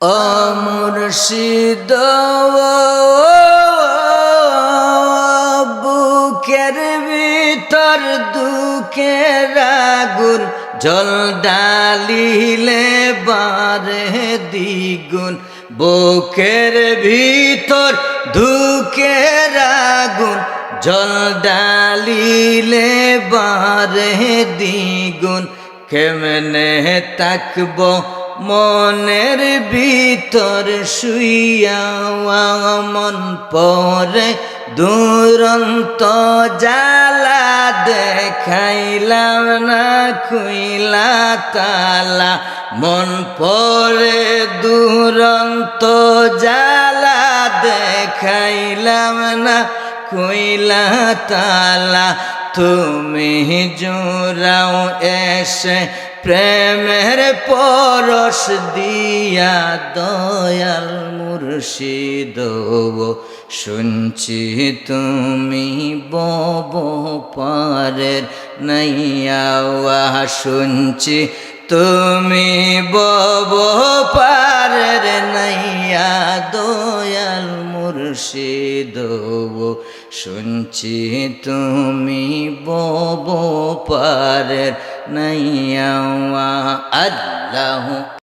অমুর্শিদ বুকের ভিতর দুঃখের আগুন জল ডালিলে বারে দ্বিগুণ। বুকের ভিতর দুঃখের আগুন জল ডালিলে বারে দ্বিগুণ। কেমনে তাকব মনের ভিতর শুইয়া মন পরে দুরন্ত জালা দেখাইলাম না খুইলা তালা। মন পরে দুরন্ত জালা দেখাইলাম না খুইলা তালা। তুমি জোরাও এসে প্রেমের পরশ দিয়া দয়াল মুর্শিদ শুনছি তুমি বব পারের নাইয়া শুনছি তুমি বব পারের নাইয়া দয়াল মুর্শিদ শুনছি তুমি বব পারের নাইয়া আল্লাহ